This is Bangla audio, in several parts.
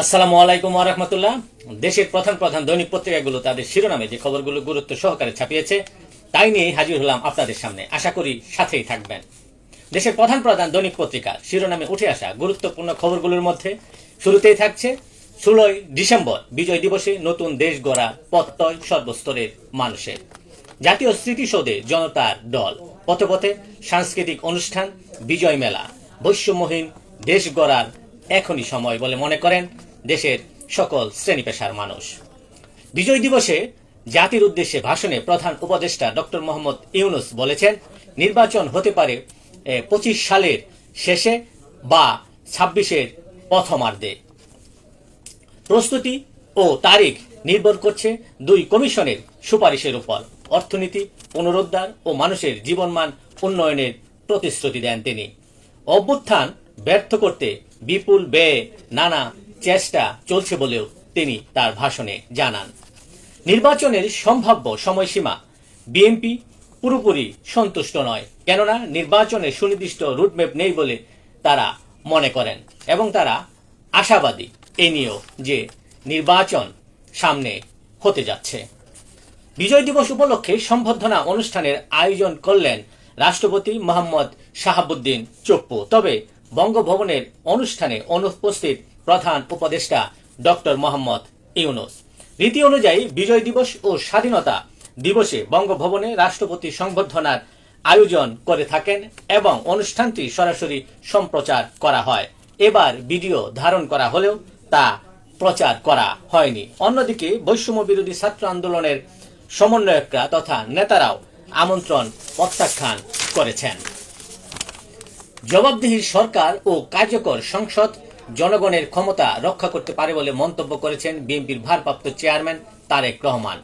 আসসালামু আলাইকুম রহমতুল্লাহ। দেশের প্রধান প্রধান দৈনিক পত্রিকাগুলো তাদের শিরোনামে যে খবরগুলো গুরুত্ব সহকারে ছাপিয়েছে, তাই নিয়ে হাজির হলাম আপনাদের সামনে। আশা করি সাথেই থাকবেন। দেশের প্রধান প্রধান দৈনিক পত্রিকা শিরোনামে উঠে আসা গুরুত্বপূর্ণ খবরগুলোর মধ্যে শুরুতেই থাকছে, ষোলোই ডিসেম্বর, বিজয় দিবসে নতুন দেশ গড়া পত্তয় সর্বস্তরের মানুষের। জাতীয় স্মৃতিসৌধে জনতার দল। পথে পথে সাংস্কৃতিক অনুষ্ঠান, বিজয় মেলা। বৈশ্যমহীন দেশ গড়ার এখনই সময় বলে মনে করেন দেশের সকল শ্রেণি পেশার মানুষ। বিজয় দিবসে জাতির উদ্দেশ্যে ভাষণে প্রধান উপদেষ্টা ডক্টর মোহাম্মদ ইউনুস বলেছেন, নির্বাচন হতে পারে পঁচিশ সালের শেষে বা ছাব্বিশের প্রথমার্ধে। প্রস্তুতি ও তারিখ নির্ভর করছে দুই কমিশনের সুপারিশের উপর। অর্থনীতি পুনরুদ্ধার ও মানুষের জীবনমান উন্নয়নের প্রতিশ্রুতি দেন তিনি। অভ্যুত্থান ব্যর্থ করতে বিপুল ব্যয়ে নানা চেষ্টা চলছে বলেও তিনি তার ভাষণে জানান। নির্বাচনের সম্ভাব্য সময়সীমা বিএনপি পুরোপুরি সন্তুষ্ট নয়, কেননা নির্বাচনের সুনির্দিষ্ট রুটম্যাপ নেই বলে তারা মনে করেন এবং তারা আশাবাদী এ নিয়েও যে নির্বাচন সামনে হতে যাচ্ছে। বিজয় দিবস উপলক্ষে সম্বর্ধনা অনুষ্ঠানের আয়োজন করলেন রাষ্ট্রপতি মোহাম্মদ শাহাবুদ্দিন চপ্পু তবে বঙ্গভবনের অনুষ্ঠানে অনুপস্থিত প্রধান উপদেষ্টা ডক্টর মোহাম্মদ ইউনুস। রীতি অনুযায়ী বিজয় দিবস ও স্বাধীনতা দিবসে বঙ্গভবনে রাষ্ট্রপতি সংবর্ধনার আয়োজন করে থাকেন এবং অনুষ্ঠানটি সরাসরি সম্প্রচার করা হয়। এবার ভিডিও ধারণ করা হলেও তা প্রচার করা হয়নি। অন্যদিকে বৈষম্য বিরোধী ছাত্র আন্দোলনের সমন্বয়করা তথা নেতারাও আমন্ত্রণ প্রত্যাখ্যান করেছেন। জবাবদিহি সরকার ও কার্যকর সংসদ জনগণের ক্ষমতা রক্ষা করতে পারে বলে মন্তব্য করেছেন বিএনপির ভারপ্রাপ্ত চেয়ারম্যান তারেক রহমান।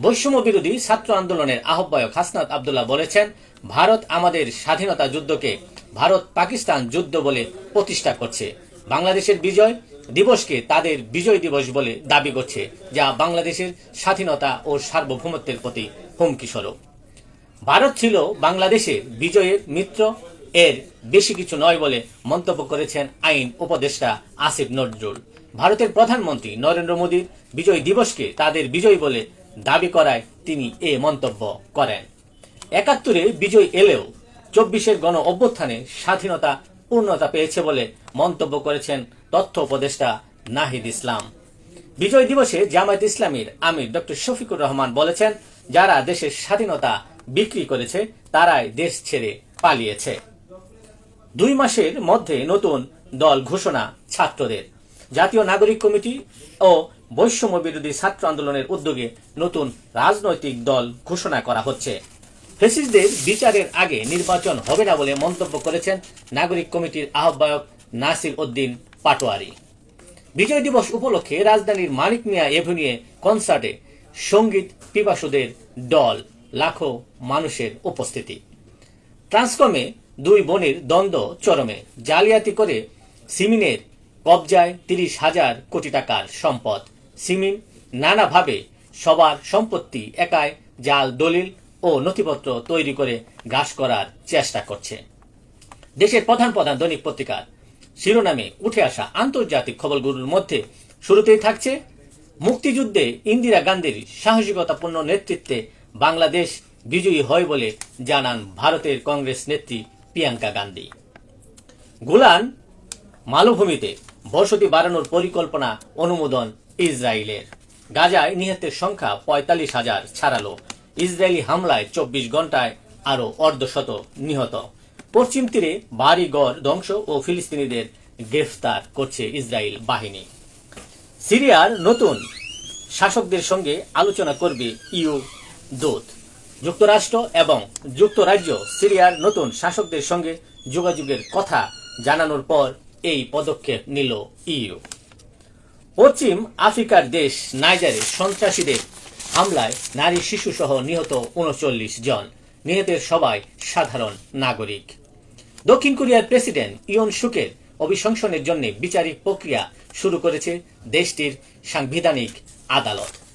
বৈষম্য বিরোধী ছাত্র আন্দোলনের আহ্বায়ক হাসনাত আবদুল্লাহ বলেছেন, ভারত আমাদের স্বাধীনতা যুদ্ধকে ভারত পাকিস্তান যুদ্ধ বলে প্রতিষ্ঠা করছে। বাংলাদেশের বিজয় দিবসকে তাদের বিজয় দিবস বলে দাবি করছে, যা বাংলাদেশের স্বাধীনতা ও সার্বভৌমত্বের প্রতি হুমকি স্বরূপ। ভারত ছিল বাংলাদেশের বিজয়ের মিত্র এর বেশি কিছু নয় বলে মন্তব্য করেছেন আইন উপদেষ্টা আসিফ নজরুল। ভারতের প্রধানমন্ত্রী নরেন্দ্র মোদীর বিজয় দিবসকে তাদের বিজয় বলে দাবি করায় তিনি এ মন্তব্য করেন। একাত্তরে বিজয় এলেও চব্বিশের গণ অভ্যুত্থানে স্বাধীনতা পূর্ণতা পেয়েছে বলে মন্তব্য করেছেন তথ্য উপদেষ্টা নাহিদ ইসলাম। বিজয় দিবসে জামায়াত ইসলামীর আমির ডক্টর শফিকুর রহমান বলেছেন, যারা দেশের স্বাধীনতা বিক্রি করেছে, তারাই দেশ ছেড়ে পালিয়েছে। দুই মাসের মধ্যে নতুন দল ঘোষণা ছাত্রদের। জাতীয় নাগরিক কমিটি ও বৈষম্য বিরোধী ছাত্র আন্দোলনের উদ্যোগে নতুন রাজনৈতিক দল ঘোষণা করা হচ্ছে। ফেসিসদের বিচারের আগে নির্বাচন হবে না বলে মন্তব্য করেছেন নাগরিক কমিটির আহ্বায়ক নাসির উদ্দিন পাটোয়ারি। বিজয় দিবস উপলক্ষে রাজধানীর মানিক মিয়া এভিনিউয়ে কনসার্টে সংগীত পিপাসুদের দল লাখো মানুষের উপস্থিতি। ট্রান্সকমে দুই বোনের দ্বন্দ্ব চরমে। জালিয়াতি করে সিমিনের কবজায় তিরিশ হাজার কোটি টাকার সম্পদ। সিমিন নানাভাবে সবার সম্পত্তি একাই জাল, দলিল ও নথিপত্র তৈরি করে গ্রাস করার চেষ্টা করছে। দেশের প্রধান প্রধান দৈনিক পত্রিকার শিরোনামে উঠে আসা আন্তর্জাতিক খবরগুলোর মধ্যে শুরুতেই থাকছে, মুক্তিযুদ্ধে ইন্দিরা গান্ধীর সাহসিকতাপূর্ণ নেতৃত্বে বাংলাদেশ বিজয়ী হয় বলে জানান ভারতের কংগ্রেস নেত্রী প্রিয়াঙ্কা গান্ধী। গুলান মালভূমিতে বসতি বাড়ানোর পরিকল্পনা অনুমোদন ইসরায়েলের। গাজায় নিহতের সংখ্যা পঁয়তাল্লিশ হাজার ছাড়ালো। ইসরায়েলি হামলায় চব্বিশ ঘন্টায় আরও অর্ধশত নিহত। পশ্চিম তীরে বাড়ি গড় ধ্বংস ও ফিলিস্তিনিদের গ্রেফতার করছে ইসরায়েল বাহিনী। সিরিয়ার নতুন শাসকদের সঙ্গে আলোচনা করবে ইউ দূত। যুক্তরাষ্ট্র এবং যুক্তরাজ্য সিরিয়ার নতুন শাসকদের সঙ্গে যোগাযোগের কথা জানানোর পর এই পদক্ষেপ নিল ইউ। পশ্চিম আফ্রিকার দেশ নাইজারে সন্ত্রাসীদের হামলায় নারী শিশু সহ নিহত উনচল্লিশ জন। নিহতের সবাই সাধারণ নাগরিক। দক্ষিণ কোরিয়ার প্রেসিডেন্ট ইয়ন সুকের অভিশংসনের জন্য বিচারিক প্রক্রিয়া শুরু করেছে দেশটির সাংবিধানিক আদালত।